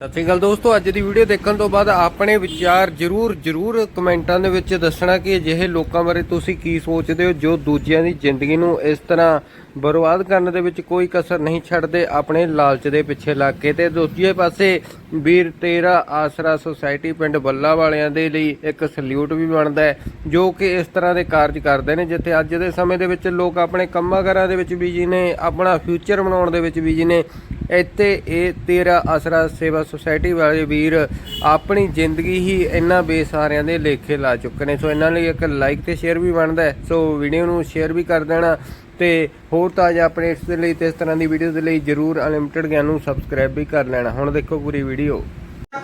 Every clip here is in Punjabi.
ਸਤਿ ਸ਼੍ਰੀ ਅਕਾਲ ਦੋਸਤੋ, ਅੱਜ ਦੀ ਵੀਡੀਓ ਦੇਖਣ ਤੋਂ ਬਾਅਦ ਆਪਣੇ ਵਿਚਾਰ ਜਰੂਰ ਜਰੂਰ ਕਮੈਂਟਾਂ ਦੇ ਵਿੱਚ ਦੱਸਣਾ ਕਿ ਅਜਿਹੇ ਲੋਕਾਂ ਬਾਰੇ ਤੁਸੀਂ ਕੀ ਸੋਚਦੇ ਹੋ ਜੋ ਦੂਜਿਆਂ ਦੀ ਜ਼ਿੰਦਗੀ ਨੂੰ ਇਸ ਤਰ੍ਹਾਂ ਬਰਬਾਦ ਕਰਨ ਦੇ ਵਿੱਚ ਕੋਈ ਕਸਰ ਨਹੀਂ ਛੱਡਦੇ ਆਪਣੇ ਲਾਲਚ ਦੇ ਪਿੱਛੇ ਲੱਗ ਕੇ ਤੇ ਦੂਜੇ ਪਾਸੇ ਵੀਰ ਤੇਰਾ ਆਸਰਾ ਸੁਸਾਇਟੀ ਪਿੰਡ ਬੱਲਾ ਵਾਲਿਆਂ ਦੇ ਲਈ ਇੱਕ ਸਲੂਟ ਵੀ ਬਣਦਾ ਹੈ, ਜੋ ਕਿ ਇਸ ਤਰ੍ਹਾਂ ਦੇ ਕਾਰਜ ਕਰਦੇ ਨੇ, ਜਿੱਥੇ ਅੱਜ ਦੇ ਸਮੇਂ ਦੇ ਵਿੱਚ ਲੋਕ ਆਪਣੇ ਕੰਮਾਂ ਕਾਰਾਂ ਦੇ ਵਿੱਚ ਬਿਜ਼ੀ ਨੇ, ਆਪਣਾ ਫਿਊਚਰ ਬਣਾਉਣ ਦੇ ਵਿੱਚ ਬਿਜ਼ੀ ਨੇ। ਇੱਥੇ ਇਹ ਤੇਰਾ ਆਸਰਾ ਸੇਵਾ ਸੁਸਾਇਟੀ ਵਾਲੇ ਵੀਰ ਆਪਣੀ ਜ਼ਿੰਦਗੀ ਹੀ ਇਹਨਾਂ ਬੇਸਾਰਿਆਂ ਦੇ ਲੇਖੇ ਲਾ ਚੁੱਕੇ ਨੇ। ਸੋ ਇਹਨਾਂ ਲਈ ਇੱਕ ਲਾਈਕ ਤੇ ਸ਼ੇਅਰ ਵੀ ਬਣਦਾ ਸੋ ਵੀਡੀਓ ਨੂੰ ਸ਼ੇਅਰ ਵੀ ਕਰ ਦੇਣਾ। ਤੇ ਹੋਰ ਤਾਜ਼ਾ ਅਪਡੇਟਸ ਦੇ ਲਈ ਤੇ ਇਸ ਤਰ੍ਹਾਂ ਦੀ ਵੀਡੀਓ ਦੇ ਲਈ ਜਰੂਰ ਅਨਲਿਮਟਿਡ ਗਿਆਨ ਨੂੰ ਸਬਸਕ੍ਰਾਈਬ ਵੀ ਕਰ ਲੈਣਾ। ਹੁਣ ਦੇਖੋ ਪੂਰੀ ਵੀਡੀਓ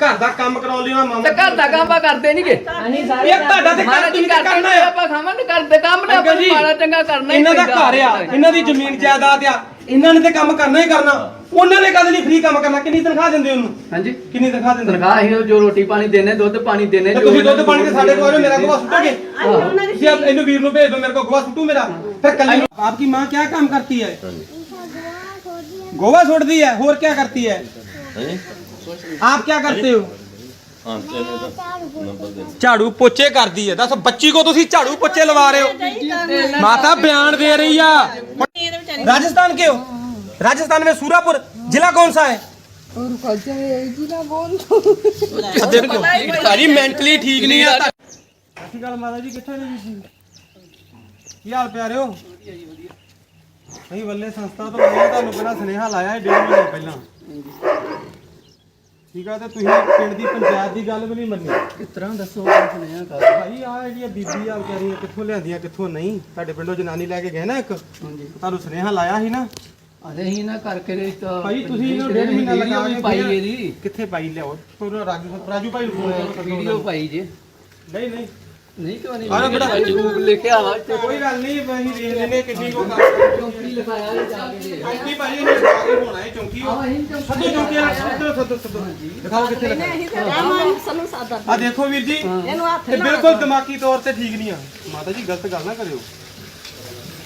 ਘਰ ਦਾ ਕੰਮ ਕਰਾਉਣ ਲਈ ਉਹਨਾਂ ਮਾਮਾ ਤੇ ਘਰ ਦਾ ਕੰਮ ਆਪਾਂ ਕਰਦੇ ਨਹੀਂਗੇ ਇਹ ਤੁਹਾਡਾ ਤੇ ਜੀ ਤੁਸੀਂ ਕਰਨਾ ਨੇ ਆ। ਆਪਾਂ ਖਾਵਾਂਗੇ ਕਰਦੇ ਕੰਮ ਨੇ ਆਪਾਂ ਮਾੜਾ ਚੰਗਾ ਕਰਨਾ ਹੀ ਇਹਨਾਂ ਦਾ ਪੈਂਦਾ। ਘਰ ਆ ਇਹਨਾਂ ਦੀ ਜ਼ਮੀਨ ਜਾਇਦਾਦ ਆ। ਇਹਨਾਂ ਨੇ ਤੇ ਕੰਮ ਕਰਨਾ ਹੀ ਕਰਨਾ। ਉਹਨਾਂ ਨੇ ਕਦੇ ਨਹੀਂ ਫ੍ਰੀ ਕੰਮ ਕਰਨਾ। ਕਿੰਨੀ ਤਨਖਾਹ ਦਿੰਦੇ ਉਹਨੂੰ? ਹਾਂਜੀ। ਕਿੰਨੀ ਤਨਖਾਹ ਦਿੰਦੇ? ਤਨਖਾਹ ਅਸੀਂ ਜੋ ਰੋਟੀ ਪਾਣੀ ਦੇਨੇ ਦੁੱਧ ਪਾਣੀ ਦੇਨੇ ਤੇ ਤੁਸੀਂ ਦੁੱਧ ਪਾਣੀ ਸਾਡੇ ਕੋਲ ਮੇਰਾ ਗਵਾ ਸੁੱਟੋਗੇ? ਤੁਸੀਂ ਇਹਨੂੰ ਵੀਰ ਨੂੰ ਭੇਜ ਦਿਓ ਮੇਰੇ ਕੋਲ ਗਵਾ ਸੁੱਟੂ ਮੇਰਾ। ਫਿਰ ਕੱਲੀ ਆਪਕੀ ਮਾਂ ਕੀ ਕੰਮ ਕਰਤੀ ਹੈ? गोवा छोड़ दी है और क्या करती है आप क्या करते हो झाड़ू पोचे करती है दस बच्ची को तुम झाड़ू पोचे लवा रहे हो माता बयान दे रही है राजस्थान के हो राजस्थान में सूरापुर जिला कौन सा है ਦੇਖੋ ਭਾਜੀ ਮੈਂਟਲੀ ਠੀਕ ਨਹੀਂ ਆ ਸਤਿ ਗੱਲ ਮਾਤਾ ਜੀ ਕਿੱਥੇ ਨੇ ਜੀ ਕੀ ਹਾਲ ਪਿਆਰਿਓ ਨਹੀਂ ਵੱਲੇ ਸੰਸਥਾ ਤੋਂ ਮੈਂ ਤੁਹਾਨੂੰ ਪਹਿਲਾਂ ਸੁਨੇਹਾ ਲਾਇਆ ਹੈ ਡੇਢ ਮਹੀਨੇ ਪਹਿਲਾਂ ਠੀਕ ਆ ਤੇ ਤੁਸੀਂ ਪਿੰਡ ਦੀ ਪੰਚਾਇਤ ਦੀ ਗੱਲ ਵੀ ਨਹੀਂ ਮੰਨੀ। ਕਿਸ ਤਰ੍ਹਾਂ ਦੱਸੋ ਸੁਣਿਆ ਕਰ ਭਾਈ ਆ ਜਿਹੜੀਆਂ ਬੀਬੀ ਆ ਵਿਚਾਰੀਆਂ ਕਿੱਥੋਂ ਲਿਆਂਦੀਆਂ ਕਿੱਥੋਂ ਨਹੀਂ? ਤੁਹਾਡੇ ਪਿੰਡੋਂ ਜਨਾਨੀ ਲੈ ਕੇ ਗਏ ਨਾ ਇੱਕ। ਹਾਂਜੀ। ਤੁਹਾਨੂੰ ਸੁਨੇਹਾ ਲਾਇਆ ਸੀ ਨਾ? ਅਰੇ ਹੀ ਨਾ ਕਰਕੇ ਰਿਸ਼ਤਾ ਭਾਈ ਤੁਸੀਂ ਇਹਨੂੰ ਡੇਢ ਮਹੀਨਾ ਲਗਾ ਕੇ ਪਾਈ ਇਹਦੀ। ਕਿੱਥੇ ਪਾਈ ਲਿਆਓ? ਤੁਹਾਨੂੰ ਰਾਜੂ ਰਾਜੂ ਭਾਈ ਨੂੰ ਫੋਨ ਵੀਡੀਓ ਪਾਈ ਜੇ। ਨਹੀਂ ਨਹੀਂ। ਨਹੀਂ ਕਿਉਂ ਨਹੀਂ? ਆਹ ਬੜਾ- ਜਰੂਰ ਲਿਖਿਆ ਵਾ? ਤੇ ਕੋਈ ਗੱਲ ਨਹੀਂ ਅਸੀਂ ਦੇਖ ਲੈਨੇ ਕਿੰਨੀ ਕੋ ਕਰ ਚੌਂਕੀ ਲਿਖਾਇਆ ਇਹ ਜਾ ਕੇ ਦੇ ਚੌਂਕੀ ਭਾਈ ਇਹਨੇ ਲਗਾ ਕੇ ਹੋਣਾ ਹੈ ਚੌਂਕੀ ਆਹ ਅਸੀਂ ਚੌਂਕੀ ਸੱਦੋ ਚੌਂਕੀ ਵਾਲਾ ਸੱਦੋ ਸੱਦੋ ਸੱਦੋ। ਦਿਖਾਓ ਕਿੱਥੇ ਲੱਗਾ ਆ ਦੇਖੋ ਵੀਰ ਜੀ ਇਹ ਬਿਲਕੁਲ ਦਿਮਾਗੀ ਤੌਰ ਤੇ ਠੀਕ ਨਹੀਂ ਆ। ਮਾਤਾ ਜੀ ਗਲਤ ਗੱਲ ਨਾ ਕਰਿਓ।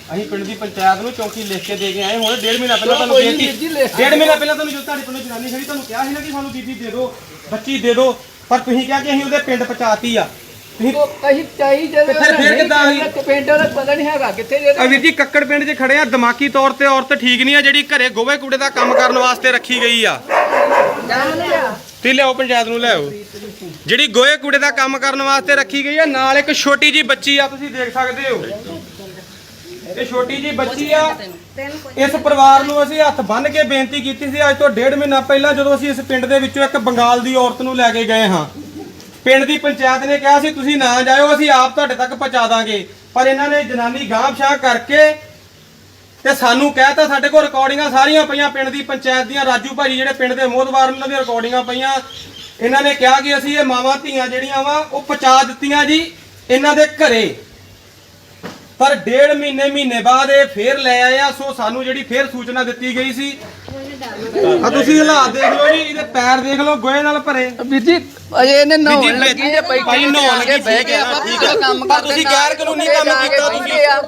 ਅਸੀਂ ਪਿੰਡ ਦੀ ਪੰਚਾਇਤ ਨੂੰ ਚੌਂਕੀ ਲਿਖ ਕੇ ਦੇ ਕੇ ਆਏ ਹੁਣ ਡੇਢ ਮਹੀਨਾ ਪਹਿਲਾਂ ਤੁਹਾਨੂੰ ਕੋਈ ਦੇ ਨਹੀਂ ਜੀ, ਲਿਖ- ਡੇਢ ਮਹੀਨਾ ਪਹਿਲਾਂ ਤੁਹਾਨੂੰ ਜੋ ਤੁਹਾਡੇ ਪਿੰਡੋਂ ਜਨਾਨੀ ਖੜੀ ਤੁਹਾਨੂੰ ਕਿਹਾ ਸੀ ਨਾ ਕਿ ਸਾਨੂੰ ਬੀਬੀ ਦੇ ਦਿਓ ਬੱਚੀ ਦੇ ਦਿਓ। ਪਰ ਤੁਸੀਂ ਕਿਹਾ ਕਿ ਅਸੀਂ ਉਹਦੇ ਪਿੰਡ ਪਹੁੰਚਾਤੀ ਆ। ਤੁਸੀਂ ਉਹ ਅਸੀਂ ਚਾਹੀ ਜਦੋਂ ਤੇ ਫਿਰ- ਫਿਰ ਕਿੱਦਾਂ ਅਸੀਂ- ਪਿੰਡ ਦਾ ਪਤਾ ਨਹੀਂ ਹੈਗਾ ਕਿੱਥੇ ਜੇ ਆ ਵੀਰ ਜੀ ਕੱਕੜ ਪਿੰਡ 'ਚ ਖੜੇ ਆ ਦਿਮਾਗੀ ਤੌਰ ਤੇ ਔਰਤ ਠੀਕ ਨਹੀਂ ਆ ਜਿਹੜੀ ਘਰੇ ਗੋਵੇ ਕੂੜੇ ਦਾ ਕੰਮ ਕਰਨ ਵਾਸਤੇ ਰੱਖੀ ਗਈ ਆ। ਤੁਸੀਂ ਲਿਆਓ ਪੰਚਾਇਤ ਨੂੰ ਲਿਆਓ। ਜਿਹੜੀ ਗੋਏ ਕੂੜੇ ਦਾ ਕੰਮ ਕਰਨ ਵਾਸਤੇ ਰੱਖੀ ਗਈ ਆ ਨਾਲ ਇੱਕ ਛੋਟੀ ਜੀ ਬੱਚੀ ਆ ਤੁਸੀਂ ਦੇਖ ਸਕਦੇ ਹੋ। ਇਹ ਛੋਟੀ ਜੀ ਬੱਚੀ ਆ। ਇਸ ਪਰਿਵਾਰ ਨੂੰ ਅਸੀਂ ਹੱਥ ਬੰਨ੍ਹ ਕੇ ਬੇਨਤੀ ਕੀਤੀ ਸੀ ਅੱਜ ਤੋਂ ਡੇਢ ਮਹੀਨਾ ਪਹਿਲਾਂ ਜਦੋਂ ਅਸੀਂ ਇਸ ਪਿੰਡ ਦੇ ਵਿੱਚੋਂ ਇੱਕ ਬੰਗਾਲ ਦੀ ਔਰਤ ਨੂੰ ਲੈ ਕੇ ਗਏ ਹਾਂ। ਪਿੰਡ ਦੀ ਪੰਚਾਇਤ ਨੇ ਕਿਹਾ ਸੀ, ਤੁਸੀਂ ਨਾ ਜਾਇਓ, ਅਸੀਂ ਆਪ ਤੁਹਾਡੇ ਤੱਕ ਪਹੁੰਚਾ ਦਾਂਗੇ। ਪਰ ਇਹਨਾਂ ਨੇ ਜਨਾਨੀ ਗਾਂਵਸ਼ਾਹ ਕਰਕੇ ਤੇ ਸਾਨੂੰ ਕਹਿਤਾ ਸਾਡੇ ਕੋਲ ਰਿਕਾਰਡਿੰਗਾਂ ਸਾਰੀਆਂ ਪਈਆਂ ਪਿੰਡ ਦੀ ਪੰਚਾਇਤ ਦੀਆਂ। ਰਾਜੂ ਭਾਜੀ ਜਿਹੜੇ ਪਿੰਡ ਦੇ ਮੋਹਦਵਾਰ ਉਹਨਾਂ ਦੀਆਂ ਰਿਕਾਰਡਿੰਗਾਂ ਪਈਆਂ। ਇਹਨਾਂ ਨੇ ਕਿਹਾ ਕਿ ਅਸੀਂ ਇਹ ਮਾਵਾਂ ਧੀਆਂ ਜਿਹੜੀਆਂ ਵਾ, ਉਹ ਪਹੁੰਚਾ ਦਿੱਤੀਆਂ ਜੀ ਇਹਨਾਂ ਦੇ ਘਰੇ। ਪਰ ਡੇਢ ਮਹੀਨੇ ਮਹੀਨੇ ਬਾਅਦ ਇਹ ਫੇਰ ਲੈ ਆਏ ਆ। ਸੋ ਸਾਨੂੰ ਜਿਹੜੀ ਫੇਰ ਸੂਚਨਾ ਦਿੱਤੀ ਗਈ ਸੀ ਆ ਤੁਸੀਂ ਹਾਲਾਤ ਦੇਖ ਲਓ ਜੀ ਇਹਦੇ ਪੈਰ ਦੇਖ ਲਓ ਗੋਹੇ ਨਾਲ ਭਰੇ ਵੀਰ ਜੀ ਅਜੇ ਇਹਨੇ ਨਹਾਉਣ ਲੱਗੀ ਜੇ ਬੈਠੀ ਭਾਈ ਨਹਾਉਣ ਲੱਗੀ ਬਹਿ ਕੇ ਆਪਾਂ ਠੀਕ ਪੂਰਾ ਹੈ। ਕੰਮ ਕਰਦੇ ਤੁਸੀਂ ਗੈਰ ਕਾਨੂੰਨੀ ਕੰਮ ਕੀਤਾ ਤੁਸੀਂ। ਆ,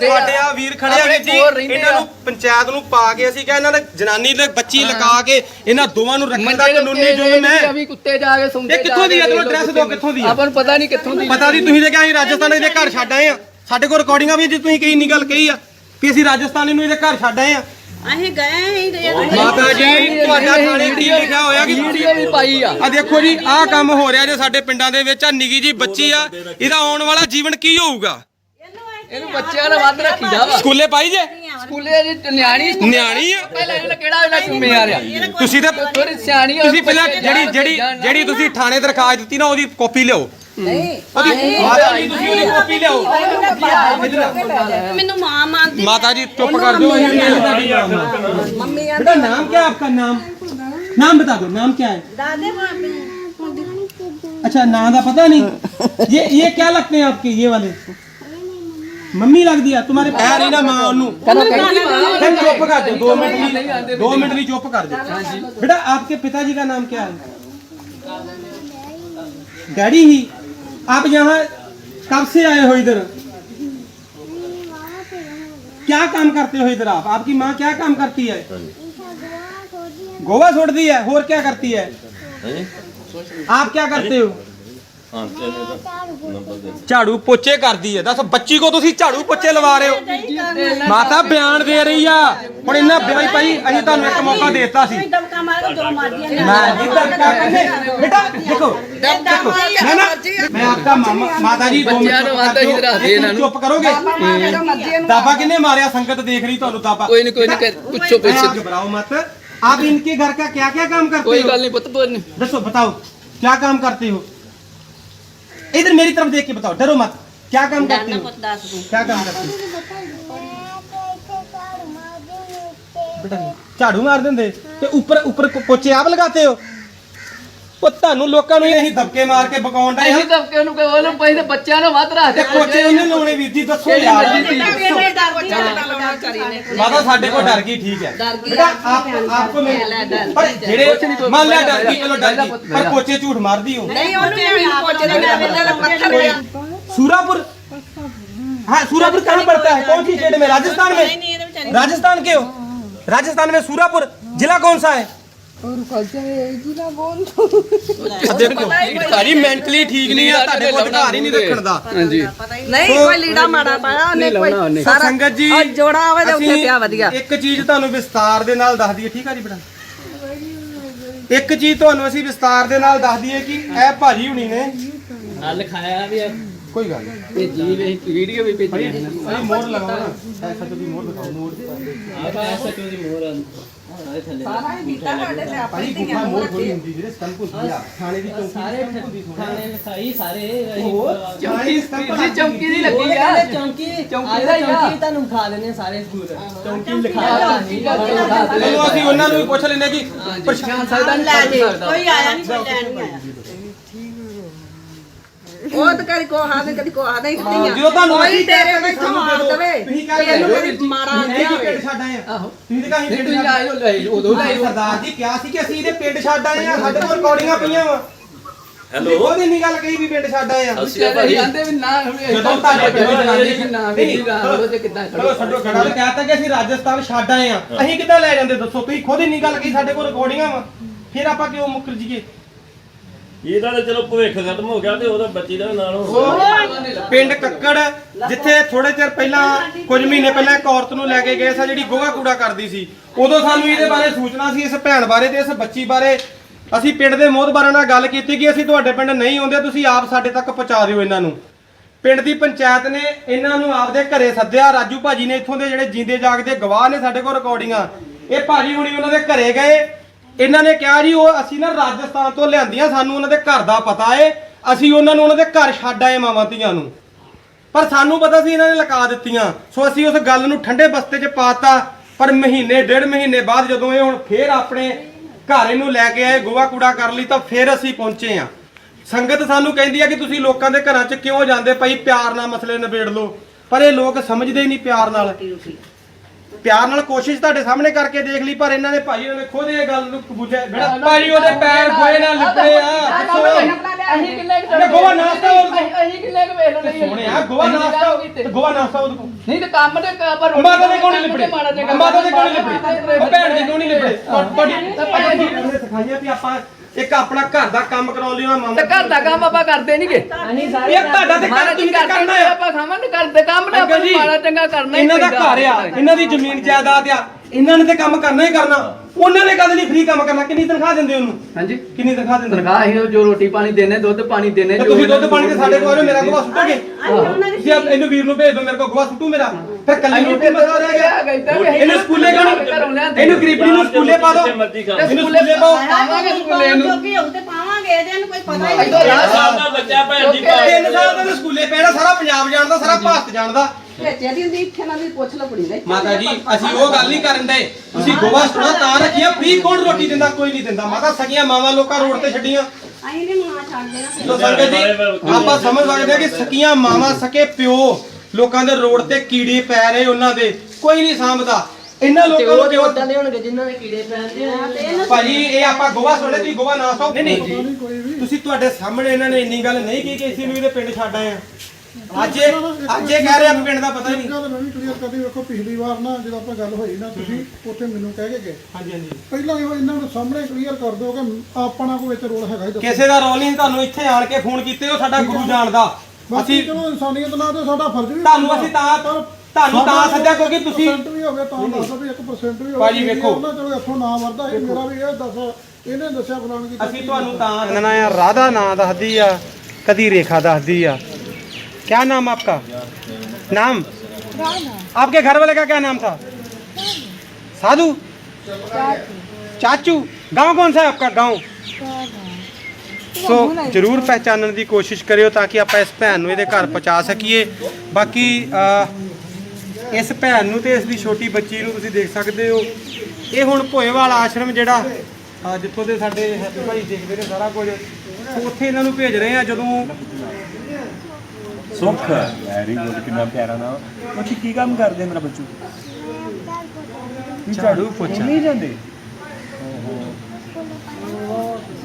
ਤੁਹਾਡੇ ਆ ਵੀਰ ਖੜੇ ਆ ਵੀਰ ਜੀ ਇਹਨਾਂ। ਨੂੰ ਪੰਚਾਇਤ ਨੂੰ ਪਾ ਕੇ ਅਸੀਂ ਕਿਹਾ ਇਹਨਾਂ ਨੇ ਜਨਾਨੀ ਦੇ ਬੱਚੀ ਲਗਾ ਕੇ ਇਹਨਾਂ ਦੋਵਾਂ ਨੂੰ ਰੱਖਣ ਦਾ ਕਾਨੂੰਨੀ ਜੁਰਮ ਹੈ ਵੀ ਕੁੱਤੇ ਜਾ ਕੇ ਸੁਣਦੇ ਇਹ ਕਿੱਥੋਂ ਦੀ ਹੈ? ਤੁਹਾਨੂੰ address ਦਿਓ, ਕਿੱਥੋਂ ਦੀ ਹੈ? ਆਪਾਂ ਨੂੰ ਪਤਾ ਨਹੀਂ ਕਿੱਥੋਂ ਦੀ ਪਤਾ ਨਹੀਂ ਤੁਸੀਂ ਤੇ ਕਿਹਾ ਅਸੀਂ ਰਾਜਸਥਾਨ ਦੇ ਘਰ ਛੱਡ ਆਏ ਆ ਸਾਡੇ ਕੋਲ ਰਿਕਾਰਡਿੰਗਾਂ ਵੀ ਜੀ ਤੁਸੀਂ ਕਈ ਇੰਨੀ ਗੱਲ ਕਹੀ ਆ ਕਿ ਅਸੀਂ ਰਾਜਸਥਾਨੀ ਨੂੰ ਇਹਦੇ ਘਰ ਛੱਡ ਆਏ ਆ ਅਸੀਂ ਗਏ ਹੀ ਗਏ ਮਾਤਾ ਜੀ ਤੁਹਾਡਾ ਥਾਣੇ ਕੀ ਲਿਖਿਆ ਹੋਇਆ ਕਿ ਵੀਡੀਓ ਵੀ ਪਾਈ ਆ। ਆ ਦੇਖੋ ਜੀ ਆਹ ਕੰਮ ਹੋ ਰਿਹਾ ਜੇ ਸਾਡੇ ਪਿੰਡਾਂ ਦੇ ਵਿੱਚ ਆ ਨਿੱਗੀ ਜੀ ਬੱਚੀ ਆ ਇਹਦਾ ਆਉਣ ਵਾਲਾ ਜੀਵਨ ਕੀ ਹੋਊਗਾ? ਇਹਨੂੰ ਬੱਚਿਆਂ ਦਾ ਵੱਧ ਰੱਖੀਦਾ ਵਾ। ਸਕੂਲੇ ਪਾਈ ਜੇ? ਸਕੂਲੇ ਜੀ ਨਿਆਣੀ ਨਿਆਣੀ ਆ? ਪਹਿਲਾਂ ਇਹਨਾਂ ਕਿਹੜਾ ਇਹਨਾਂ ਜ਼ਿੰਮੇਵਾਰ ਆ ਤੁਸੀਂ ਤਾਂ ਥੋੜੀ ਸਿਆਣੀ ਆ ਤੁਸੀਂ ਪਹਿਲਾਂ ਜਿਹੜੀ ਜਿਹੜੀ ਜਿਹੜੀ ਤੁਸੀਂ ਥਾਣੇ ਦਰਖਾਸਤ ਦਿੱਤੀ ਨਾ ਉਹਦੀ ਕਾਪੀ ਲਿਆਓ। ਉਹਦੀ ਮਾਤਾ ਜੀ ਤੁਸੀਂ ਉਹਦੀ ਕਾਪੀ ਲਿਆਓ ਮੈਨੂੰ ਮਾਂ ਮੰਨਦੀ ਮਾਤਾ ਜੀ ਚੁੱਪ ਕਰ ਜਾਓ ਮੰਮੀ ਆ बेटा नाम क्या है आपका नाम नाम बता दो नाम क्या है ਦਾਦੇ ਮਾਮੀ अच्छा नाम का पता नहीं ये ये क्या लगते हैं आपके ये वाले मम्मी लग दिया तुम्हारे पैर ही ना मां ओनू फिर चुप कर दो दो मिनट ली दो मिनट ली चुप कर दो बेटा आपके पिताजी का नाम क्या है डैडी ही आप यहाँ कब से आए हो इधर क्या काम करते हो इधर आप आपकी माँ क्या काम करती है गोवा छोड़ दी है और क्या करती है आप क्या करते हो ਝਾੜੂ ਪੋਚੇ ਕਰਦੀ ਹੈ ਦੱਸ ਬੱਚੀ ਕੋ ਤੁਸੀਂ ਝਾੜੂ ਪੋਚੇ ਲਵਾ ਰਹੇ ਹੋ? ਮਾਤਾ ਬਿਆਨ ਦੇ ਰਹੀ ਆ। ਹੁਣ ਇਹਨਾਂ ਭਾਈ ਭਾਈ ਅਸੀਂ ਤੁਹਾਨੂੰ ਇੱਕ ਮੌਕਾ ਦੇ ਦਿੱਤਾ ਸੀ। ਦਾਬਾ ਕਿੰਨੇ ਮਾਰਿਆ? ਸੰਗਤ ਦੇਖ ਰਹੀ ਤੁਹਾਨੂੰ ਦਾਬਾ। ਕੋਈ ਨਹੀਂ ਕੋਈ ਨਹੀਂ ਪੁੱਛੋ ਪੁੱਛੋ ਘਬਰਾਓ ਮਤ। आप इनके घर का क्या क्या काम करते हो कोई गल नहीं बताओ क्या काम करते हो इधर मेरी तरफ देख के बताओ डरो मत क्या काम करती हो क्या काम करती हो बेटा झाड़ू मार देंगे तो ऊपर ऊपर पोचे आप लगाते हो ਉਹ ਤੁਹਾਨੂੰ ਲੋਕਾਂ ਨੂੰ ਇਹੀ ਧੱਕੇ ਮਾਰ ਕੇ ਬਕਾਉਣ ਦਾ ਅਸੀਂ ਤਾਂ ਕਿਉਂ ਨੂੰ ਕੋਈ ਉਹਨੂੰ ਪਹਿਲੇ ਬੱਚਿਆਂ ਨੂੰ ਵੱਧ ਰੱਖ ਤੇ ਪੋਚੇ ਉਹਨੇ ਲਾਉਣੇ ਵੀਰ ਜੀ ਦੱਸੋ ਯਾਰ ਕਿਹਨੇ ਡਰਦੀ ਹੈ ਵਿਚਾਰੀ ਨੇ ਮਾਤਾ ਸਾਡੇ ਕੋਲ ਡਰ ਗਈ ਠੀਕ ਹੈ बेटा आप आपको मैं पर ਜਿਹੜੇ ਮੰਨ ਲਿਆ ਡਰ ਗਈ ਚਲੋ ਡਰ ਗਈ ਪਰ ਪੋਚੇ ਝੂਠ ਮਾਰਦੀ ਹੋ ਨਹੀਂ ਉਹਨੂੰ ਨਹੀਂ ਪੁੱਛਦੇ ਮੈਂ ਵੇਲੇ ਪੱਥਰ सूरापुर हाँ सूरापुर कहाँ पड़ता है कौन सी स्टेट में राजस्थान में ਨਹੀਂ ਇਹਦੇ ਵਿਚਾਰੀ राजस्थान के हो राजस्थान में सूरापुर जिला कौन सा है ਦੇਖੋ ਤੁਹਾਡੀ ਮੈਂਟਲੀ ਠੀਕ ਨਹੀਂ ਆ ਤੁਹਾਡੇ ਕੋਲ ਅਧਿਕਾਰ ਹੀ ਨਹੀਂ ਰੱਖਣ ਦਾ। ਹਾਂਜੀ। ਨਹੀਂ ਕੋਈ ਲੀੜਾ ਮਾੜਾ ਪਾਇਆ ਉਹਨੇ ਕੋਈ ਸੋ ਸੰਗਤ ਜੀ ਆਹ ਜੋੜਾ ਆਵੇ ਤੇ ਉੱਥੇ ਅਸੀਂ ਪਿਆ ਵਧੀਆ। ਇੱਕ ਚੀਜ਼ ਤੁਹਾਨੂੰ ਵਿਸਤਾਰ ਦੇ ਨਾਲ ਦੱਸ ਦਈਏ ਠੀਕ ਆ ਜੀ ਬੇਟਾ? ਇੱਕ ਚੀਜ਼ ਤੁਹਾਨੂੰ ਅਸੀਂ ਵਿਸਤਾਰ ਦੇ ਨਾਲ ਦੱਸ ਦਈਏ ਕਿ ਇਹ ਭਾਜੀ ਹੁਣੀ ਨੇ ਨਾਲ ਖਾਇਆ ਵੀ ਹੈ ਕੋਈ ਗੱਲ ਨਹੀਂ। ਭੇਜੀ ਵੀ ਵੀਡੀਓ ਵੀ ਭੇਜੀ ਹੈ ਭਾਈ ਮੋੜ ਲਗਾਓ ਨਾ। ਐਸਾ ਤੁਸੀਂ ਮੋੜ ਦਿਖਾਓ। ਮੋੜ ਐਸਾ ਕਿਉਂ ਦੀ ਮੋਹਰ ਆਏ ਥੱਲੇ ਭਾਈ ਗੁੱਫਾ ਮੋੜ ਥੋੜੀ ਹੁੰਦੀ ਜਿਹੜੇ ਸਤੰਭ ਹੁੰਦੀ ਆ। ਥਾਣੇ ਦੀ ਚੌਂਕੀ ਸਾਰੇ ਲਿਖਾਈ ਸਾਰੇ ਚੌਂਕੀ ਜੀ ਚੌਂਕੀ ਦੀ ਲੱਗੀ ਆ। ਚੌਂਕੀ ਚੌਂਕੀ ਦਾ ਹੀ ਆ। ਤੁਹਾਨੂੰ ਖਾ ਦੇਣੇ ਸਾਰੇ ਸਕੂਲ। ਚੌਂਕੀ ਲਿਖਾਇਆ ਚਲੋ ਅਸੀਂ ਉਹਨਾਂ ਨੂੰ ਵੀ ਪੁੱਛ ਲੈਨੇ ਕਿ ਪਰੇਸ਼ਾਨ ਸਕਦਾ ਨਹੀਂ ਲੈ ਜੇ। ਸਕਦਾ। ਕੋਈ ਆਇਆ ਨਹੀਂ ਕੋਈ ਲੈਣ ਨਹੀਂ ਆਇਆ। ਉਹ ਤਾਂ ਕਦੀ ਕੋ ਹਾਦੇ ਕਦੀ ਕੋ ਹਾਦੇ ਹੀ ਦਿੱਤੀਆਂ। ਜਦੋਂ ਤੁਹਾਨੂੰ ਕੋਈ ਅਸੀਂ ਤੇਰੇ ਕਹਿੰਦੇ ਵਿੱਚੋਂ ਸਾਨੂੰ ਮਾਰ ਦੇ ਦਿਓ। ਦਵੇ ਤੁਸੀਂ ਤੇ ਕਹਿੰਦੇ ਇਹਨੂੰ ਹੋ ਕਦੀ ਮਾਰਾ ਨਹੀਂ ਨਾ ਕਿ ਹੋਵੇ ਪਿੰਡ ਛੱਡ ਆਏ ਆ? ਆਹੋ। ਤੁਸੀਂ ਤਾਂ ਕਹੀਂ ਨਹੀਂ ਪਿੰਡ ਤੁਸੀਂ ਛੱਡ ਆਏ ਹੋ ਲੈ ਉਦੋਂ ਲੈ ਆਇਓ। ਸਰਦਾਰ ਜੀ ਕਿਹਾ ਸੀ ਕਿ ਅਸੀਂ ਇਹਦੇ ਪਿੰਡ ਛੱਡ ਆਏ ਆ ਸਾਡੇ ਕੋਲ ਰਿਕਾਰਡਿੰਗਾਂ ਪਈਆਂ ਵਾ। ਹੈਲੋ? ਉਹਦੀ ਨਹੀਂ ਗੱਲ ਕਹੀ ਵੀ ਪਿੰਡ ਛੱਡ ਆਏ ਆ। ਅਸੀਂ ਆਂਦੇ ਵੀ ਨਾ ਹੁਣੇ ਜਦੋਂ ਤੁਹਾਡੇ ਪਿੰਡ ਜਾਂਦੇ ਕਿ ਨਾ ਵੀ ਨਾ ਉਹ ਤੇ ਕਿੱਦਾਂ ਚਲੋ ਛੱਡੋ ਖੜਾ। ਤੇ ਕਹਤਾ ਕਿ ਅਸੀਂ ਰਾਜਸਥਾਨ ਛੱਡ ਆਏ ਆ। ਅਸੀਂ ਕਿੱਦਾਂ ਲੈ ਜਾਂਦੇ ਦੱਸੋ ਤੁਸੀਂ ਖੁਦ ਹੀ ਨਹੀਂ ਗੱਲ ਕਹੀ ਸਾਡੇ ਕੋਲ ਰਿਕਾਰਡਿੰਗਾਂ ਵਾ। ਫਿਰ ਆਪਾਂ ਕਿਉਂ ਮੁੱਕਰ ਜੀਏ ਇਹਦਾ ਤਾਂ ਚਲੋ ਭਵਿੱਖ ਖਤਮ ਹੋ ਗਿਆ ਤੇ ਉਹਦਾ ਬੱਚੀ ਦਾ ਨਾਲ ਹੋ ਪਿੰਡ ਕੱਕੜ, ਜਿੱਥੇ ਥੋੜੇ ਚਿਰ ਪਹਿਲਾਂ, ਕੁਝ ਮਹੀਨੇ ਪਹਿਲਾਂ ਇੱਕ ਔਰਤ ਨੂੰ ਲੈ ਕੇ ਗਏ ਸੀ, ਜਿਹੜੀ ਗੋਹਾ ਕੂੜਾ ਕਰਦੀ ਸੀ। ਉਦੋਂ ਸਾਨੂੰ ਇਹਦੇ ਬਾਰੇ ਸੂਚਨਾ ਸੀ, ਇਸ ਭੈਣ ਬਾਰੇ ਤੇ ਇਸ ਬੱਚੀ ਬਾਰੇ। ਅਸੀਂ ਪਿੰਡ ਦੇ ਮੋਹਤਬਾਰਾਂ ਨਾਲ ਗੱਲ ਕੀਤੀ ਕਿ ਅਸੀਂ ਤੁਹਾਡੇ ਪਿੰਡ ਨਹੀਂ ਆਉਂਦੇ, ਤੁਸੀਂ ਆਪ ਸਾਡੇ ਤੱਕ ਪਹੁੰਚਾ ਦਿਓ ਇਹਨਾਂ ਨੂੰ। ਪਿੰਡ ਦੀ ਪੰਚਾਇਤ ਨੇ ਇਹਨਾਂ ਨੂੰ ਆਪਦੇ ਘਰੇ ਸੱਦਿਆ, ਰਾਜੂ ਭਾਜੀ ਨੇ ਇੱਥੋਂ ਦੇ ਜਿਹੜੇ ਜਿੰਦੇ ਜਾਗਦੇ ਗਵਾਹ ਨੇ ਸਾਡੇ ਕੋਲ ਰਿਕਾਰਡਿੰਗਾਂ ਇਹ ਭਾਜੀ ਹੁਣੀ ਉਹਨਾਂ ਦੇ ਘਰੇ ਗਏ। ਇਹਨਾਂ ਨੇ ਕਿਹਾ ਜੀ, ਉਹ ਅਸੀਂ ਨਾ ਰਾਜਸਥਾਨ ਤੋਂ ਲਿਆਂਦੀਆਂ, ਸਾਨੂੰ ਉਹਨਾਂ ਦੇ ਘਰ ਦਾ ਪਤਾ ਏ। ਅਸੀਂ ਉਹਨਾਂ ਨੂੰ ਉਹਨਾਂ ਦੇ ਘਰ ਛੱਡ ਆਏ ਮਾਵਾਂ ਧੀਆਂ ਨੂੰ। ਪਰ ਸਾਨੂੰ ਪਤਾ ਸੀ ਇਹਨਾਂ ਨੇ ਲਗਾ ਦਿੱਤੀਆਂ। ਸੋ ਅਸੀਂ ਉਸ ਗੱਲ ਨੂੰ ਠੰਡੇ ਬਸਤੇ 'ਚ ਪਾਤਾ। ਪਰ ਮਹੀਨੇ, ਡੇਢ ਮਹੀਨੇ ਬਾਅਦ ਜਦੋਂ ਇਹ ਹੁਣ ਫੇਰ ਆਪਣੇ ਘਰ ਇਹਨੂੰ ਲੈ ਕੇ ਆਏ ਗੋਵਾ ਕੂੜਾ ਕਰ ਲਈ, ਤਾਂ ਫੇਰ ਅਸੀਂ ਪਹੁੰਚੇ ਆ ਸੰਗਤ ਸਾਨੂੰ ਕਹਿੰਦੀ ਆ ਕਿ ਤੁਸੀਂ ਲੋਕਾਂ ਦੇ ਘਰਾਂ 'ਚ ਕਿਉਂ ਜਾਂਦੇ? ਭਾਈ ਪਿਆਰ ਨਾਲ ਮਸਲੇ ਨਿਬੇੜ ਲਓ। ਪਰ ਇਹ ਲੋਕ ਸਮਝਦੇ ਹੀ ਨਹੀਂ ਪਿਆਰ ਨਾਲ। ਪਿਆਰ ਨਾਲ ਕੋਸ਼ਿਸ਼ ਤੁਹਾਡੇ ਸਾਹਮਣੇ ਕਰਕੇ ਦੇਖ ਲਈ ਪਰ ਇਹਨਾਂ ਨੇ ਭਾਈ ਉਹਨਾਂ ਨੇ ਖੁਦ ਇਹ ਗੱਲ ਨੂੰ ਕਬੂਲਿਆ ਬੜਾ ਭਾਈ ਉਹਦੇ ਪੈਰ ਗੋਏ ਨਾਲ ਲਿਪੜੇ ਆ ਅਸੀਂ ਕਿੰਨੇ ਕੁ ਇਹ ਗੋਆ ਨਾਸ਼ਤਾ ਉਹਦੇ ਕੋਲ। ਅਸੀਂ ਕਿੰਨੇ ਕੁ ਵੇਖ ਲਈ ਸੋਹਣਿਆ ਗੋਆ ਨਾਸ਼ਤਾ ਗੋਆ ਨਾਸ਼ਤਾ ਉਹਦੇ ਕੋਲ। ਨਹੀਂ ਤੇ ਕੰਮ ਤੇ ਪਰ ਮਾਤਾ ਦੇ ਕੋਲ ਨਹੀਂ ਲਿਪੜੇ। ਮਾਤਾ ਦੇ ਕੋਲ ਨਹੀਂ ਲਿਪੜੇ। ਉਹ ਭੈਣ ਦੇ ਕੋਲ ਨਹੀਂ ਲਿਪੜੇ। ਤੁਹਾਡੀ ਸਿਖਾਈਆਂ ਵੀ ਆਪਾਂ ਇੱਕ ਆਪਣਾ ਘਰ ਦਾ ਕੰਮ ਕਰਾਉਣ ਲਈ ਉਹਨਾਂ ਤੇ ਮਾਮਾ ਘਰ ਦਾ ਕੰਮ ਆਪਾਂ ਕਰਦੇ ਨਹੀਂਗੇ ਇਹ ਤੁਹਾਡਾ ਤੇ ਘਰ ਜੀ ਤੁਸੀਂ ਤਾਂ ਕਰਨਾ ਆ। ਆਪਾਂ ਖਾਵਾਂਗੇ ਕਰਦੇ ਕੰਮ ਨੇ ਆਪਾਂ ਅੰਕਲ ਜੀ, ਮਾੜਾ ਚੰਗਾ ਕਰਨਾ ਹੀ ਇਹਨਾਂ ਦਾ। ਘਰ ਆ ਇਹਨਾਂ ਦੀ ਜ਼ਮੀਨ ਜਾਇਦਾਦ ਆ ਇਹਨਾਂ ਨੇ ਤੇ ਕੰਮ ਕਰਨਾ ਹੀ ਕਰਨਾ। ਉਹਨਾਂ ਨੇ ਕਦੇ ਨਹੀਂ ਫ੍ਰੀ ਕੰਮ ਕਰਨਾ ਕਿੰਨੀ ਤਨਖਾਹ ਦਿੰਦੇ ਉਹਨੂੰ? ਹਾਂਜੀ। ਕਿੰਨੀ ਤਨਖਾਹ ਦਿੰਦੇ? ਤਨਖਾਹ ਅਸੀਂ ਜੋ ਰੋਟੀ ਪਾਣੀ ਦੇਨੇ ਦੁੱਧ ਪਾਣੀ ਦੇਨੇ ਤੇ ਤੁਸੀਂ ਦੁੱਧ ਪਾਣੀ ਤੇ ਸਾਡੇ ਕੋਲ ਮੇਰਾ ਗੋਵਾ ਸੁੱਟੋਗੇ। ਉਹਨਾਂ ਦੀ ਆਪ ਇਹਨੂੰ ਵੀਰ ਨੂੰ ਭੇਜ ਦਿਓ ਮੇਰੇ ਕੋਲ ਗੋਵਾ ਸੁੱਟੂ ਮੇਰਾ। ਫਿਰ ਕੱਲੀ ਰੋਟੀ ਮਜ਼ਾ ਰਹਿ ਗਿਆ ਇਹਨੂੰ ਸਕੂਲੇ ਕਿਉਂ ਨਹੀਂ ਇਹਨੂੰ ਗਰੀਬੀ ਨੂੰ ਸਕੂਲੇ ਪਾ ਦਿਓ ਜਿੱਥੇ ਮਰਜ਼ੀ ਖਾ ਇਹਨੂੰ ਸਕੂਲੇ ਪਾਓ। ਪਾਵਾਂਗੇ ਸਕੂਲੇ ਨੂੰ ਜੋਗੀ ਹੋਊ ਤੇ ਪਾਵਾਂਗੇ ਇਹਦੇ ਨੂੰ ਕੋਈ ਪਤਾ ਹੀ ਇੱਧਰ ਨਹੀਂ। ਆ। ਸਾਲ ਦਾ ਬੱਚਾ ਭੈਣ ਦੀ ਪਾ ਤਿੰਨ ਸਾਲ ਦਾ ਇਹਨੂੰ ਸਕੂਲੇ ਪੈਣਾ ਸਾਰਾ ਪੰਜਾਬ ਜਾਣਦਾ ਸਾਰਾ ਭਾਰਤ ਜਾਣਦਾ। ਭੇਜਿਆ ਦੀ ਹੁੰਦੀ ਇੱਥੇ ਨਾਲ ਵੀ ਪੁੱਛ ਲਓ ਕੁੜੀ ਦੇ। ਮਾਤਾ ਜੀ ਅਸੀਂ ਉਹ ਗੱਲ ਨਹੀਂ ਕਰਨ ਦੇ। ਤੁਸੀਂ ਗੋਵਾ ਸੁਣਾ ਤਾਂ ਰੱਖੀਆਂ ਫ੍ਰੀ ਕੌਣ ਰੋਟੀ ਦਿੰਦਾ ਕੋਈ ਨਹੀਂ ਦਿੰਦਾ। ਮਾਤਾ ਸਗੀਆਂ ਮਾਵਾਂ ਲੋਕਾਂ ਰੋਡ ਤੇ ਛੱਡੀਆਂ। ਅਸੀਂ ਨਹੀਂ ਮਾਂ ਛੱਡ ਦੇਣਾ ਲੋ ਸੰਗਤ ਜੀ ਆਪਾਂ ਸਮਝ ਸਕਦੇ ਹਾਂ ਕਿ ਸਕੀਆਂ ਮਾਵਾਂ ਸਕੇ ਪਿਓ। ਲੋਕਾਂ ਦੇ ਰੋਡ ਤੇ ਕੀੜੇ ਪੈ ਰਹੇ ਉਹਨਾਂ ਦੇ ਕੋਈ ਨਹੀਂ ਸਾਂਭਦਾ। ਇਹਨਾਂ ਲੋਕਾਂ ਨੂੰ ਕਿਉਂ ਦੇ ਹੋਣਗੇ ਜਿਨ੍ਹਾਂ ਦੇ ਕੀੜੇ ਪੈਣਦੇ ਆ। ਭਾਜੀ ਇਹ ਆਪਾਂ ਗੋਵਾ ਸੁਣੇ ਤੁਸੀਂ ਗੋਵਾ ਨਾ ਸੋ ਨਹੀਂ ਨਹੀਂ। ਤੁਸੀਂ ਤੁਹਾਡੇ ਸਾਹਮਣੇ ਇਹਨਾਂ ਨੇ ਇੰਨੀ ਗੱਲ ਨਹੀਂ ਕਹੀ ਕਿ ਅਸੀਂ ਨੂੰ ਇਹਦੇ ਪਿੰਡ ਛੱਡ ਆਏ ਆ ਅੱਜ ਇਹ ਅੱਜ ਇਹ ਕਹਿ ਰਿਹਾ ਵੀ ਪਿੰਡ ਦਾ ਪਤਾ ਹੀ ਨਹੀਂ। ਗੱਲ ਮੈਂ ਵੀ ਕਲੀਅਰ ਕਰਦੀ ਵੇਖੋ ਪਿਛਲੀ ਵਾਰ ਨਾ ਜਦੋਂ ਆਪਾਂ ਗੱਲ ਹੋਈ ਨਾ ਤੁਸੀਂ ਉੱਥੇ ਮੈਨੂੰ ਕਹਿ ਕੇ ਗਏ। ਹਾਂਜੀ ਹਾਂਜੀ। ਪਹਿਲਾਂ ਇਹੋ ਇਹਨਾਂ ਨੂੰ ਸਾਹਮਣੇ ਕਲੀਅਰ ਕਰ ਦਿਓ ਕਿ ਆਪਣਾ ਕੋਈ ਵਿੱਚ ਰੋਲ ਹੈਗਾ ਹੀ ਦੱਸੋ। ਕਿਸੇ ਦਾ ਰੋਲ ਨਹੀਂ ਤੁਹਾਨੂੰ ਇੱਥੇ ਆਣ ਕੇ ਫੋਨ ਕੀਤੇ ਉਹ ਸਾਡਾ ਗੁਰੂ ਜਾਣਦਾ। ਬਾਕੀ ਅਸੀਂ ਚਲੋ ਇਨਸਾਨੀਅਤ ਨਾਲ ਤੇ ਸਾਡਾ ਫਰਜ਼ ਵੀ ਤੁਹਾਨੂੰ ਅਸੀਂ ਤਾਂ ਤੁਹਾਨੂੰ ਤਾਂ ਸੱਦਿਆ ਕਿਉਂਕਿ ਤੁਸੀਂ 1% ਵੀ ਹੋਵੇ ਤਾਂ ਦੱਸੋ ਵੀ 1% ਵੀ ਹੋਵੇ ਭਾਜੀ ਠੀਕ ਹੈ, ਵੇਖੋ। ਉਹਨਾਂ ਚਲੋ ਇੱਥੋਂ ਨਾ ਵਰਦਾ ਇਹ ਮੇਰਾ ਵੀ ਇਹ ਦੱਸ ਇਹਨੇ ਦੱਸਿਆ ਫਲਾਣ ਕੀ ਅਸੀਂ ਤੁਹਾਨੂੰ ਤਾਂ ਕਹਿੰਦਾ ਆ ਰਾਧਾ ਨਾਂ ਦੱਸਦੀ ਆ ਕਦੀ ਰੇਖਾ ਦੱਸਦੀ ਆ क्या नाम आपका नाम आपके घर वाले का क्या नाम था साधु चाचू गांव कौन सा है आपका गांव ਸੋ ਜਰੂਰ ਪਹਿਚਾਨਣ ਦੀ ਕੋਸ਼ਿਸ਼ ਕਰਿਓ ਤਾਂ ਕਿ ਆਪਾਂ ਇਸ ਭੈਣ ਨੂੰ ਇਹਦੇ ਘਰ ਪਹੁੰਚਾ ਸਕੀਏ। ਬਾਕੀ ਇਸ ਭੈਣ ਨੂੰ ਤੇ ਇਸ ਦੀ ਛੋਟੀ ਬੱਚੀ ਨੂੰ ਤੁਸੀਂ ਦੇਖ ਸਕਦੇ ਹੋ। ਇਹ ਹੁਣ ਭੋਏਵਾਲ ਆਸ਼ਰਮ ਜਿਹੜਾ ਜਿੱਥੋਂ ਦੇ ਸਾਡੇ ਹੈਪੀ ਭਾਈ ਦੇਖਦੇ ਨੇ ਸਾਰਾ ਕੁਝ ਉੱਥੇ ਇਹਨਾਂ ਨੂੰ ਭੇਜ ਰਹੇ ਆ ਜਦੋਂ ਸੁੱਖ ਵੈਰੀ ਗੁੱਡ ਕਿੰਨਾ ਪਿਆਰਾ ਨਾਮ ਉਹ ਕੀ ਕੰਮ ਕਰਦੇ ਮੇਰਾ ਬੱਚੂ? ਝਾੜੂ ਪੋਚਾ? ਨਹੀਂ ਜਾਂਦੇ।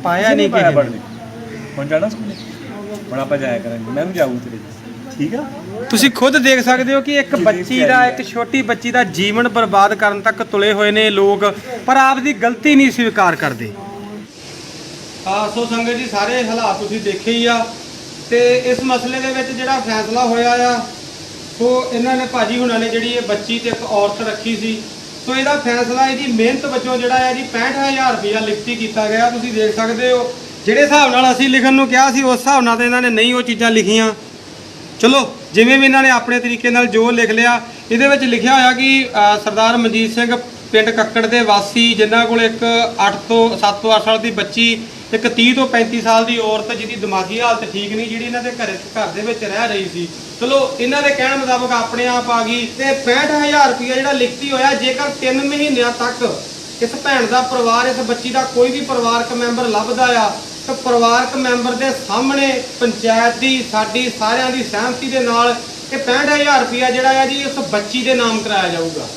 ਪਾਇਆ ਨਹੀਂ ਪੜ੍ਹਦੇ ਹੁਣ ਜਾਣਾ ਸਕੂਲੇ? ਹੁਣ ਆਪਾਂ ਜਾਇਆ ਕਰਾਂਗੇ। ਮੈਂ ਵੀ ਜਾਊਂ ਤੇਰੇ ਨਾਲ। ਠੀਕ ਆ? ਤੁਸੀਂ ਖੁਦ ਦੇਖ ਸਕਦੇ ਹੋ ਕਿ ਇੱਕ ਬੱਚੀ ਦਾ ਇੱਕ ਛੋਟੀ ਬੱਚੀ ਦਾ ਜੀਵਨ ਬਰਬਾਦ ਕਰਨ ਤੱਕ ਤੁਲੇ ਹੋਏ ਨੇ ਲੋਕ ਪਰ ਆਪ ਦੀ ਗਲਤੀ ਨਹੀਂ ਸਵੀਕਾਰ ਕਰਦੇ। ਆ ਸੋ ਸੰਗਤ ਜੀ ਸਾਰੇ ਹਾਲਾਤ ਤੁਸੀਂ ਦੇਖੇ ਹੀ ਆ। ਤੇ ਇਸ ਮਸਲੇ ਦੇ ਵਿੱਚ ਜਿਹੜਾ ਫੈਸਲਾ ਹੋਇਆ ਆ ਸੋ ਇਹਨਾਂ ਨੇ ਭਾਜੀ ਹੁਣਾਂ ਨੇ ਜਿਹੜੀ ਇਹ ਬੱਚੀ ਤੇ ਇੱਕ ਔਰਤ ਰੱਖੀ ਸੀ ਸੋ ਇਹਦਾ ਫੈਸਲਾ ਇਹਦੀ ਮਿਹਨਤ ਵਜੋਂ ਜਿਹੜਾ ਹੈ ਜੀ 65000 ਰੁਪਇਆ ਲਿਖਤੀ ਕੀਤਾ ਗਿਆ। ਤੁਸੀਂ ਦੇਖ ਸਕਦੇ ਹੋ ਜਿਹੜੇ ਹਿਸਾਬ ਨਾਲ ਅਸੀਂ ਲਿਖਣ ਨੂੰ ਕਿਹਾ ਸੀ ਉਸ ਹਿਸਾਬ ਨਾਲ ਤਾਂ ਇਹਨਾਂ ਨੇ ਨਹੀਂ ਉਹ ਚੀਜ਼ਾਂ ਲਿਖੀਆਂ। ਚਲੋ ਜਿਵੇਂ ਵੀ ਇਹਨਾਂ ਨੇ ਆਪਣੇ ਤਰੀਕੇ ਨਾਲ ਜੋ ਲਿਖ ਲਿਆ ਇਹਦੇ ਵਿੱਚ ਲਿਖਿਆ ਹੋਇਆ ਕਿ ਅ, ਸਰਦਾਰ ਮਨਜੀਤ ਸਿੰਘ ਪਿੰਡ ਕੱਕੜ ਦੇ ਵਾਸੀ ਜਿਨ੍ਹਾਂ ਕੋਲ ਇੱਕ 8 ਤੋਂ 7 ਤੋਂ 8 ਸਾਲ ਦੀ ਬੱਚੀ ਇੱਕ 30 ਤੋਂ 35 ਸਾਲ ਦੀ ਔਰਤ ਜਿਹਦੀ ਦਿਮਾਗੀ ਹਾਲਤ ਠੀਕ ਨਹੀਂ ਜਿਹੜੀ ਇਹਨਾਂ ਦੇ ਘਰ ਘਰ ਦੇ ਵਿੱਚ ਰਹਿ ਰਹੀ ਸੀ। ਚਲੋ ਇਹਨਾਂ ਦੇ ਕਹਿਣ ਮੁਤਾਬਕ ਆਪਣੇ ਆਪ ਆ ਗਈ ਤੇ 65000 ਰੁਪਇਆ ਜਿਹੜਾ ਲਿਖਤੀ ਹੋਇਆ ਜੇਕਰ 3 ਮਹੀਨਿਆਂ ਤੱਕ ਇਸ ਭੈਣ ਦਾ ਪਰਿਵਾਰ ਇਸ ਬੱਚੀ ਦਾ ਕੋਈ ਵੀ ਪਰਿਵਾਰਕ ਮੈਂਬਰ ਲੱਭਦਾ ਆ ਤਾਂ ਪਰਿਵਾਰਕ ਮੈਂਬਰ ਦੇ ਸਾਹਮਣੇ ਪੰਚਾਇਤ ਦੀ, ਸਾਡੀ ਸਾਰਿਆਂ ਦੀ ਸਹਿਮਤੀ ਦੇ ਨਾਲ ਇਹ 65000 ਰੁਪਇਆ ਜਿਹੜਾ ਆ ਜੀ ਉਸ ਬੱਚੀ ਦੇ ਨਾਮ ਕਰਾਇਆ ਜਾਊਗਾ।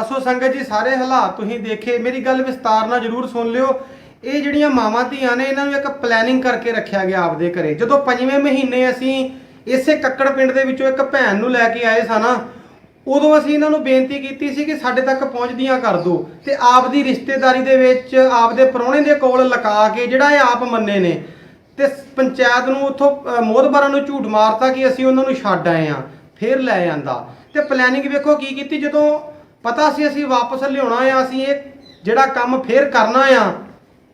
ਅਸੋ ਸੰਗਤ ਜੀ, ਸਾਰੇ ਹਾਲਾਤ ਤੁਸੀਂ ਦੇਖੇ। ਮੇਰੀ ਗੱਲ ਵਿਸਤਾਰ ਨਾਲ ਜਰੂਰ ਸੁਣ ਲਿਓ। ਇਹ ਜਿਹੜੀਆਂ ਮਾਵਾਂ ਧੀਆਂ ਨੇ, ਇਹਨਾਂ ਨੂੰ ਇੱਕ ਪਲੈਨਿੰਗ ਕਰਕੇ ਰੱਖਿਆ ਗਿਆ ਆਪਦੇ ਘਰੇ। ਜਦੋਂ ਪੰਜਵੇਂ ਮਹੀਨੇ ਅਸੀਂ ਇਸੇ ਕੱਕੜ ਪਿੰਡ ਦੇ ਵਿੱਚੋਂ ਇੱਕ ਭੈਣ ਨੂੰ ਲੈ ਕੇ ਆਏ ਸਾਂ ਨਾ ਉਦੋਂ ਅਸੀਂ ਇਹਨਾਂ ਨੂੰ ਬੇਨਤੀ ਕੀਤੀ ਸੀ ਕਿ ਸਾਡੇ ਤੱਕ ਪਹੁੰਚਦੀਆਂ ਕਰ ਦਿਓ ਤੇ ਆਪਦੀ ਰਿਸ਼ਤੇਦਾਰੀ ਦੇ ਵਿੱਚ ਆਪਦੇ ਪ੍ਰਾਹੁਣੇ ਦੇ ਕੋਲ ਲਗਾ ਕੇ ਜਿਹੜਾ ਇਹ ਆਪ ਮੰਨੇ ਨੇ ਤੇ ਪੰਚਾਇਤ ਨੂੰ ਉੱਥੋਂ ਅ, ਨੂੰ ਝੂਠ ਮਾਰਤਾ ਕਿ ਅਸੀਂ ਉਹਨਾਂ ਨੂੰ ਛੱਡ ਆਏ ਆ ਫਿਰ ਲੈ ਜਾਂਦਾ ਤੇ ਪਲੈਨਿੰਗ ਵੇਖੋ ਕੀ ਕੀਤੀ ਜਦੋਂ ਪਤਾ ਸੀ ਅਸੀਂ ਵਾਪਸ ਲਿਆਉਣਾ ਆ ਅਸੀਂ ਇਹ ਜਿਹੜਾ ਕੰਮ ਫੇਰ ਕਰਨਾ ਆ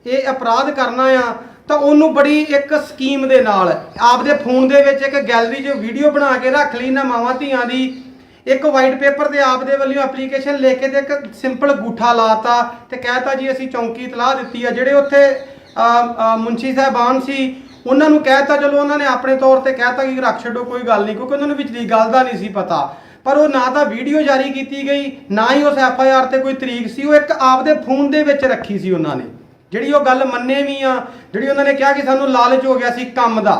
ਇਹ ਅਪਰਾਧ ਕਰਨਾ ਆ ਤਾਂ ਉਹਨੂੰ ਬੜੀ ਇੱਕ ਸਕੀਮ ਦੇ ਨਾਲ ਆਪਦੇ ਫੋਨ ਦੇ ਵਿੱਚ ਇੱਕ ਗੈਲਰੀ 'ਚ ਵੀਡੀਓ ਬਣਾ ਕੇ ਰੱਖ ਲਈ ਨਾ ਮਾਵਾਂ ਧੀਆਂ ਦੀ ਇੱਕ ਵਾਈਟ ਪੇਪਰ ਤੇ ਆਪਦੇ ਵੱਲੋਂ ਐਪਲੀਕੇਸ਼ਨ ਲੈ ਕੇ ਤੇ ਇੱਕ ਸਿੰਪਲ ਗੂਠਾ ਲਾਤਾ ਤੇ ਕਹਿਤਾ ਜੀ ਅਸੀਂ ਚੌਂਕੀ ਇਤਲਾਹ ਦਿੱਤੀ ਆ। ਜਿਹੜੇ ਉੱਥੇ ਅ, ਮੁੰਸ਼ੀ ਸਾਹਿਬਾਨ ਸੀ ਉਹਨਾਂ ਨੂੰ ਕਹਿਤਾ ਚਲੋ ਉਹਨਾਂ ਨੇ ਆਪਣੇ ਤੌਰ ਤੇ ਕਹਿਤਾ ਕਿ ਰੱਖ ਛੱਡੋ ਕੋਈ ਗੱਲ ਨਹੀਂ ਕਿਉਂਕਿ ਉਹਨਾਂ ਨੂੰ ਵਿਚਲੀ ਗੱਲ ਦਾ ਨਹੀਂ ਸੀ ਪਤਾ। ਪਰ ਉਹ ਨਾ ਤਾਂ ਵੀਡੀਓ ਜਾਰੀ ਕੀਤੀ ਗਈ ਨਾ ਹੀ ਉਸ ਐਫ ਆਈ ਆਰ ਤੇ ਕੋਈ ਤਰੀਕ ਸੀ ਉਹ ਇੱਕ ਆਪਦੇ ਫੋਨ ਦੇ ਵਿੱਚ ਰੱਖੀ ਸੀ ਉਹਨਾਂ ਨੇ। ਜਿਹੜੀ ਉਹ ਗੱਲ ਮੰਨੇ ਵੀ ਆ ਜਿਹੜੀ ਉਹਨਾਂ ਨੇ ਕਿਹਾ ਕਿ ਸਾਨੂੰ ਲਾਲਚ ਹੋ ਗਿਆ ਸੀ ਕੰਮ ਦਾ।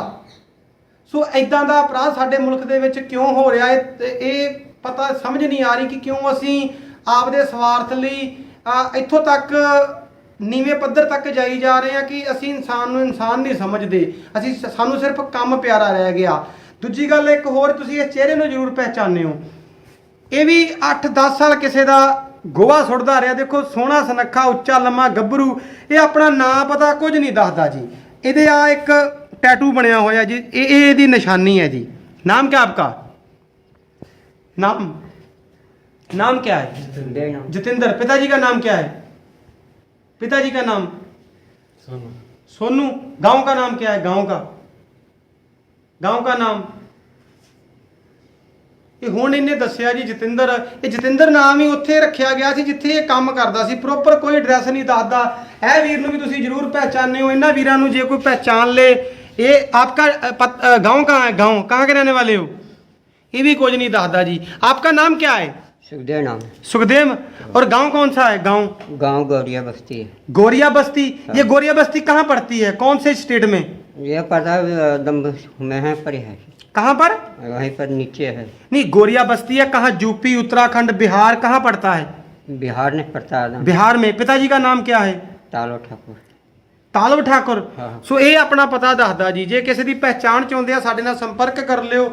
ਸੋ ਐਦਾਂ ਦਾ ਅਪਰਾਧ ਸਾਡੇ ਮੁਲਕ ਦੇ ਵਿੱਚ ਕਿਉਂ ਹੋ ਰਿਹਾ ਹੈ ਤੇ ਇਹ ਪਤਾ ਸਮਝ ਨਹੀਂ ਆ ਰਹੀ ਕਿ ਕਿਉਂ ਅਸੀਂ ਆਪਦੇ ਸਵਾਰਥ ਲਈ ਇੱਥੋਂ ਤੱਕ ਨੀਵੇਂ ਪੱਧਰ ਤੱਕ ਜਾਈ ਜਾ ਰਹੇ ਆ ਕਿ ਅਸੀਂ ਇਨਸਾਨ ਨੂੰ ਇਨਸਾਨ ਨਹੀਂ ਸਮਝਦੇ। ਅਸੀਂ ਸਾਨੂੰ ਸਿਰਫ ਕੰਮ ਪਿਆਰਾ ਰਹਿ ਗਿਆ। ਦੂਜੀ ਗੱਲ ਇੱਕ ਹੋਰ ਤੁਸੀਂ ਇਸ ਚਿਹਰੇ ਨੂੰ ਜ਼ਰੂਰ ਪਹਿਚਾਨਦੇ ਹੋ। ਇਹ ਵੀ 8-10 ਸਾਲ ਕਿਸੇ ਦਾ ਗੋਹਾ ਸੁੱਟਦਾ ਰਿਹਾ। ਦੇਖੋ, ਸੋਹਣਾ ਸਨੱਖਾ, ਉੱਚਾ, ਲੰਮਾ, ਗੱਭਰੂ, ਇਹ ਆਪਣਾ ਨਾਂ ਪਤਾ ਕੁਝ ਨਹੀਂ ਦੱਸਦਾ ਜੀ। ਇਹਦੇ ਆ ਇੱਕ ਟੈਟੂ ਬਣਿਆ ਹੋਇਆ ਜੀ। ਇਹ ਇਹਦੀ ਨਿਸ਼ਾਨੀ ਹੈ ਜੀ। ਨਾਮ ਕੀ ਆਪਕਾ? नाम नाम क्या है जितेंद्र पिताजी का नाम क्या है पिताजी का नाम सोनू सोनू गांव का नाम क्या है गांव का गांव का नाम ਇਹ ਹੁਣ ਇਹਨੇ ਦੱਸਿਆ ਜੀ ਜਤਿੰਦਰ ਇਹ ਜਤਿੰਦਰ ਨਾਮ ਹੀ ਉੱਥੇ ਰੱਖਿਆ ਗਿਆ ਸੀ ਜਿੱਥੇ ਇਹ ਕੰਮ ਕਰਦਾ ਸੀ ਪ੍ਰੋਪਰ ਕੋਈ ਐਡਰੈਸ ਨਹੀਂ ਦੱਸਦਾ ਇਹ ਵੀਰ ਨੂੰ ਵੀ ਤੁਸੀਂ ਜ਼ਰੂਰ ਪਹਿਚਾਨਦੇ ਹੋ ਇਹਨਾਂ ਵੀਰਾਂ ਨੂੰ ਜੇ ਕੋਈ ਪਹਿਚਾਨ ਲੇ ਇਹ ਆਪਕਾ ਅ, ਪਤ- ਅ, गांव कहाँ है गांव कहाँ के रहने वाले हो ये भी कुछ नहीं दादा जी। आपका नाम क्या है? सुखदेव नाम सुखदेव? और गाँव कौन सा है? गाँव? गाँव गौरिया बस्ती है। गोरिया बस्ती? ये गोरिया बस्ती कहाँ पड़ती है? कौन से स्टेट में? ये पता है में है पर है कहाँ पर? वहीं पर नीचे है। नहीं गोरिया बस्ती है कहाँ? यूपी उत्तराखंड बिहार कहाँ पड़ता है? बिहार में पड़ता है बिहार में। पिताजी का नाम क्या है? तालो ठाकुर। ਕਾਲਵ ਠਾਕੁਰ। ਸੋ ਇਹ ਆਪਣਾ ਪਤਾ ਦੱਸਦਾ ਜੀ ਜੇ ਕਿਸੇ ਦੀ ਪਹਿਚਾਣ ਚਾਹੁੰਦੇ ਆ ਸਾਡੇ ਨਾਲ ਸੰਪਰਕ ਕਰ ਲਿਓ।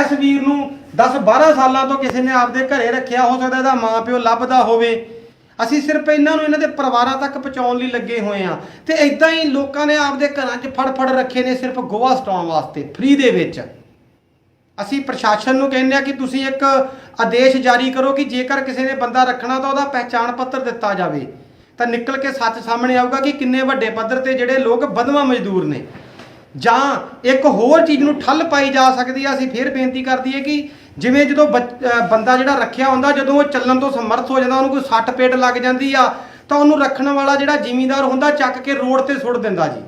ਇਸ ਵੀਰ ਨੂੰ 10 12 ਸਾਲਾਂ ਤੋਂ ਕਿਸੇ ਨੇ ਆਪਦੇ ਘਰੇ ਰੱਖਿਆ ਹੋ ਸਕਦਾ ਇਹਦਾ ਮਾਂ ਪਿਓ ਲੱਭਦਾ ਹੋਵੇ। ਅਸੀਂ ਸਿਰਫ ਇਹਨਾਂ ਨੂੰ ਇਹਨਾਂ ਦੇ ਪਰਿਵਾਰਾਂ ਤੱਕ ਪਹੁੰਚਾਉਣ ਲਈ ਲੱਗੇ ਹੋਏ ਆ। ਤੇ ਇਦਾਂ ਹੀ ਲੋਕਾਂ ਨੇ ਆਪਦੇ ਘਰਾਂ 'ਚ ਫੜ ਫੜ ਰੱਖੇ ਨੇ ਸਿਰਫ ਗੋਹਾ ਸਟਾਉਣ ਵਾਸਤੇ ਫ੍ਰੀ ਦੇ ਵਿੱਚ। ਅਸੀਂ ਪ੍ਰਸ਼ਾਸਨ ਨੂੰ ਕਹਿੰਦੇ ਆ ਕਿ ਤੁਸੀਂ ਇੱਕ ਆਦੇਸ਼ ਜਾਰੀ ਕਰੋ ਕਿ ਜੇਕਰ ਕਿਸੇ ਨੇ ਬੰਦਾ ਰੱਖਣਾ ਤਾਂ ਉਹਦਾ ਪਹਿਚਾਣ ਪੱਤਰ ਦਿੱਤਾ ਜਾਵੇ। ਤਾਂ ਨਿਕਲ ਕੇ ਸੱਚ ਸਾਹਮਣੇ ਆਊਗਾ ਕਿ ਕਿੰਨੇ ਵੱਡੇ ਪੱਧਰ ਤੇ ਜਿਹੜੇ ਲੋਕ ਬਦਵਾ ਮਜ਼ਦੂਰ ਨੇ। ਜਾਂ ਇੱਕ ਹੋਰ ਚੀਜ਼ ਨੂੰ ਠੱਲ ਪਾਈ ਜਾ ਸਕਦੀ ਆ, ਅਸੀਂ ਫੇਰ ਬੇਨਤੀ ਕਰਦੀ ਹੈ ਕਿ ਜਿਵੇਂ ਜਦੋਂ ਬੰਦਾ ਜਿਹੜਾ ਰੱਖਿਆ ਹੁੰਦਾ, ਜਦੋਂ ਉਹ ਚੱਲਣ ਤੋਂ ਸਮਰਥ ਹੋ ਜਾਂਦਾ, ਉਹਨੂੰ ਕੋਈ ਸੱਟ ਪੇਟ ਲੱਗ ਜਾਂਦੀ ਆ, ਤਾਂ ਉਹਨੂੰ ਰੱਖਣ ਵਾਲਾ ਜਿਹੜਾ ਜ਼ਿਮੀਂਦਾਰ ਹੁੰਦਾ, ਚੱਕ ਕੇ ਰੋਡ ਤੇ ਸੁੱਟ ਦਿੰਦਾ ਜੀ।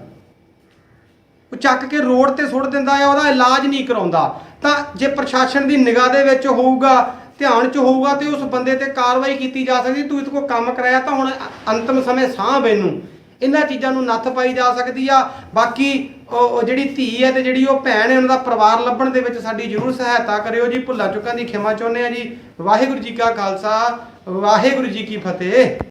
ਉਹ ਚੱਕ ਕੇ ਰੋਡ ਤੇ ਸੁੱਟ ਦਿੰਦਾ ਆ, ਉਹਦਾ ਇਲਾਜ ਨਹੀਂ ਕਰਾਉਂਦਾ। ਤਾਂ ਜੇ ਪ੍ਰਸ਼ਾਸਨ ਦੀ ਨਿਗਾਹ ਦੇ ਵਿੱਚ ਹੋਊਗਾ ਧਿਆਨ 'ਚ ਹੋਊਗਾ ਤੇ ਉਸ ਬੰਦੇ ਤੇ ਕਾਰਵਾਈ ਕੀਤੀ ਜਾ ਸਕਦੀ, ਤੂੰ ਇਸ ਕੋਲ ਕੰਮ ਕਰਾਇਆ ਤਾਂ ਹੁਣ ਅੰਤਮ ਸਮੇਂ ਸਾਂਭ ਇਹਨੂੰ। ਇਹਨਾਂ ਚੀਜ਼ਾਂ ਨੂੰ ਨੱਥ ਪਾਈ ਜਾ ਸਕਦੀ ਆ। ਬਾਕੀ ਉਹ ਜਿਹੜੀ ਧੀ ਹੈ ਤੇ ਜਿਹੜੀ ਉਹ ਭੈਣ ਹੈ ਉਹਨਾਂ ਦਾ ਪਰਿਵਾਰ ਲੱਭਣ ਦੇ ਵਿੱਚ ਸਾਡੀ ਜ਼ਰੂਰ ਸਹਾਇਤਾ ਕਰਿਓ ਜੀ। ਭੁੱਲਾਂ ਚੁੱਕਾਂ ਦੀ ਖਿਮਾ ਚਾਹੁੰਦੇ ਆ ਜੀ। ਵਾਹਿਗੁਰੂ ਜੀ ਕਾ ਖਾਲਸਾ, ਵਾਹਿਗੁਰੂ ਜੀ ਕੀ ਫਤਿਹ।